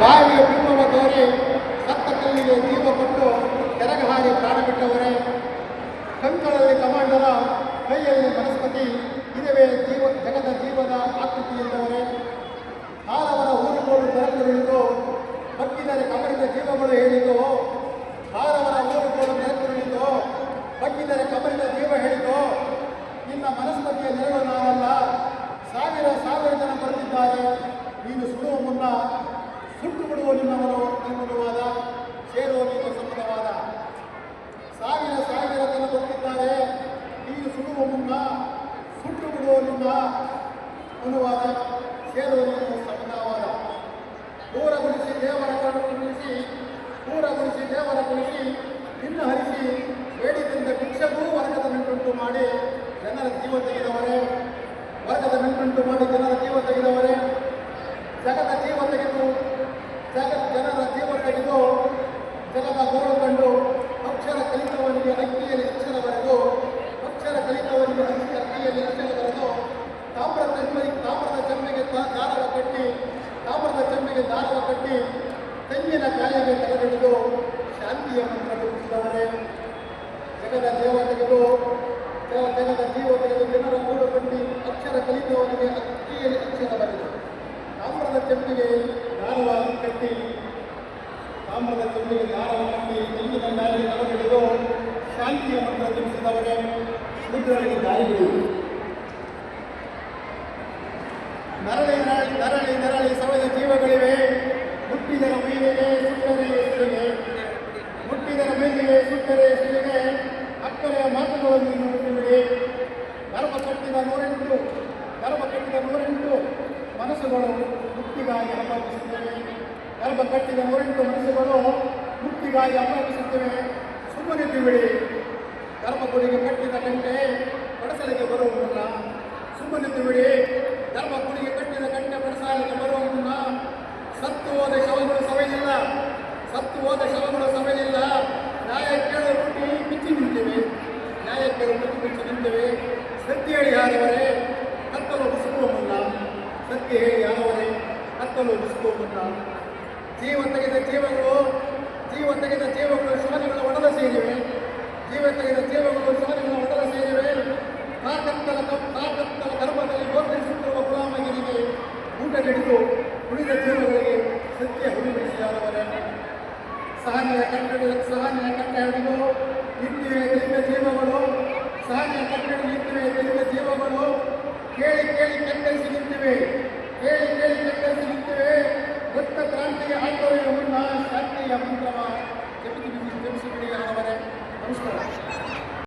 ಬಾವಿಯ ಬಿಂಬವ ತೋರಿ ಸತ್ತ ಕಲ್ಲಿಗೆ ಜೀವ ಕೊಟ್ಟು ಕೆರಗ ಹಾರಿ ಪ್ರಾಣ ಬಿಟ್ಟವರೇ ಕಂಕಳಲ್ಲಿ ಕಮಾಂಡರ ಕೈಯಲ್ಲಿ ವನಸ್ಪತಿ, ಇದವೇ ಜೀವ, ಜಗದ ಜೀವದ ಆಕೃತಿಯಿದ್ದವರೇ ಹಾಲವರ ಊರುಗಳು ತೆರೆದುರುಳಿದು ಬಗ್ಗಿದರೆ ಕಮರಿದ ಜೀವಗಳು ಹೇಳಿತು. ಹಾರವರ ಊರುಗಳು ತೆರೆದುರುಳಿದು ಬಗ್ಗಿದರೆ ಕಮರಿದ ಜೀವ ಹೇಳಿತು. ನಿನ್ನ ಮನಸ್ಪತಿಯ ನೆರಳು ನಾವಲ್ಲ. ಸಾವಿರ ಸಾವಿರ ಜನ ಬರೆದಿದ್ದಾರೆ ನೀನು ಸುಡುವ ಮುನ್ನ ಸುಟ್ಟು ಬಿಡುವ ನಿನ್ನವರು ನಿನ್ನದು ವಾದ ಸೇರುವ ನೀನು ಸಮ್ಮತವಾದ ಸಾವಿರ ಸಾವಿರ ಜನ ಗೊತ್ತಿದ್ದಾರೆ ನೀನು ಸುಡುವ ಮುನ್ನ ಸುಟ್ಟು ಬಿಡುವ ನಿನ್ನ ಅನುವಾದ ಸೇರುವ ನೀನು ಸಮತಾವಾದ ದೂರಗೊಳಿಸಿ ದೇವರ ಕರುಣಿಸಿ ದೂರಗೊಳಿಸಿ ದೇವರ ಕುಣಿಸಿ ನಿನ್ನ ಹರಿಸಿ ಬೇಡಿದಿಂದ ಭಿಕ್ಷಗೂ ವರ್ಗದ ಮೆಂಟುಂಟು ಮಾಡಿ ಜನರ ಜೀವ ತೆಗೆದವರೇ. ವರ್ಗದ ಮೆಂಟುಂಟು ಮಾಡಿ ಜನರ ಜೀವ ತೆಗೆದವರೇ. ಜಗದ ಜೀವ ತೆಗೆದು ಜಗ ಜನರ ಜೀವ ತೆಗೆದು ಜಗದ ಗೋಳು ಕಂಡು ಅಕ್ಷರ ಕಲಿತವನಿಗೆ ಅಕ್ಕಿಯಲ್ಲಿ ಬರೆದು, ಅಕ್ಷರ ಕಲಿತವನಿಗೆ ಅಕ್ಕಿ ಅಕ್ಕಿಯಲ್ಲಿ ಅಕ್ಷರ ತಾಮ್ರ ಚೆಮ್ಮೆಗೆ ತಾಮ್ರದ ಚೆಮ್ಮೆಗೆ ದಾರವ ಕಟ್ಟಿ, ತಾಮ್ರದ ಚೆಮ್ಮೆಗೆ ದಾರವ ಕಟ್ಟಿ ತೆಂಗಿನ ಕಾಯಿಗೆ ತೆಗೆದಿಡಿದು ಶಾಂತಿಯ ಮಂತ್ರ ಜಗದ ದೇವ ತೆಗೆದು ಜಗ- ಜಗದ ಜೀವ ತೆಗೆದು ಜನರ ಗೂಡು ಕಟ್ಟಿ ಅಕ್ಷರ ಕಲಿತವನಿಗೆ ಅಕ್ಕಿಯಲ್ಲಿ ಅಕ್ಷರ ಬರೆದು ತಾಮ್ರದ ಚೆಮ್ಮಿಗೆ ದಾರವಾಗಿ ಕಟ್ಟಿ ತಾಮ್ರದ ಚೆಮ್ಮಿಗೆ ದಾರವ ಕಟ್ಟಿ ತೆಂಗಿನ ಕಾಯಿಗೆ ತೆಗೆದಿಡಿದು ಶಾಂತಿಯ ಮಂತ್ರ ತಿಳಿಸಿದವರೇ ಶೂದ್ರರಿಗೆ ದಾರಿ ಬಿಡಿ ನರಳಿ ನರಳಿ ನರಳಿ ನರಳಿ ಸವದ ಜೀವಗಳಿವೆ. ಮುಟ್ಟಿದರ ಮೈಲಿಗೆ ಸುಟ್ಟರೆ ಎದುರಿಗೆ ಮುಟ್ಟಿದರ ಮೇಲೆಗೆ ಸುಟ್ಟರೆ ಅಕ್ಕರೆಯ ಮಾತುಗಳನ್ನು ಇನ್ನು ಧರ್ಮ ಕಟ್ಟಿದ ನೂರೆಂಟು ಗರ್ಭ ಕಟ್ಟಿದ ನೂರೆಂಟು ಮನಸ್ಸುಗಳು ಮುಕ್ತಿಗಾಗಿ ಅನುಭವಿಸುತ್ತೇವೆ ಗರ್ಭ ಕಟ್ಟಿದ ನೂರೆಂಟು ಮನಸ್ಸುಗಳು ಮುಕ್ತಿಗಾಗಿ ಅಪೇಕ್ಷಿಸುತ್ತವೆ ಸುಮ್ಮನೆ ಬಿಡಿ. ಗರ್ಭಗುಡಿಗೆ ಕಟ್ಟಿದ ಗಂಟೆ ಪಡಸಲಿಗೆ ಬರುವುದಿಲ್ಲ ಸುಮ್ಮನಿದ್ದು ಬಿಡಿ. ಕುಡಿಗೆ ಕಟ್ಟಿದ ಕಂಠ ಬಡಸಾಲಿಗೆ ಬರುವುದಿಲ್ಲ ಸತ್ತು ಹೋದ ಶವಗಳು ಸಭೆಯಿಲ್ಲ ಸತ್ತು ಹೋದ ಶವಗಳು ಸಭೆಯಿಲ್ಲ ನ್ಯಾಯ ಕೇಳಿ ಮುಟ್ಟಿ ಮಿಚ್ಚಿ ನಿಂತೇವೆ. ನ್ಯಾಯ ಕೇಳಿ ಮುಟ್ಟಿ ಬಿಚ್ಚಿ ನಿಂತೇವೆ. ಸತ್ಯ ಹೇಳಿ ಯಾರವರೇ, ಕತ್ತಲು ಮುನ್ನ ಸತ್ಯ ಹೇಳಿ ಯಾರವರೇ, ಕತ್ತಲು ಮುನ್ನ ಜೀವ ತೆಗೆದ ಜೀವಗಳು ಸಹನೆಯ ಕಟ್ಟಡ ಸಹನೆಯ ಕಟ್ಟ ಹಿಡಿದು ನಿಂತಿವೆ ತಿಳಿದ ಜೀವಗಳು ಸಹನೆಯ ಕಟ್ಟಡ ನಿಂತಿವೆ ತಿಳಿದ ಜೀವಗಳು ಕೇಳಿ ಕೇಳಿ ಕತ್ತರಿಸಿ ನಿಂತಿವೆ, ಕೇಳಿ ಕೇಳಿ, ಕತ್ತರಿಸಿ ನಿಂತಿವೆ ರಕ್ತ ಕ್ರಾಂತಿಗೆ ಹಾಕುವ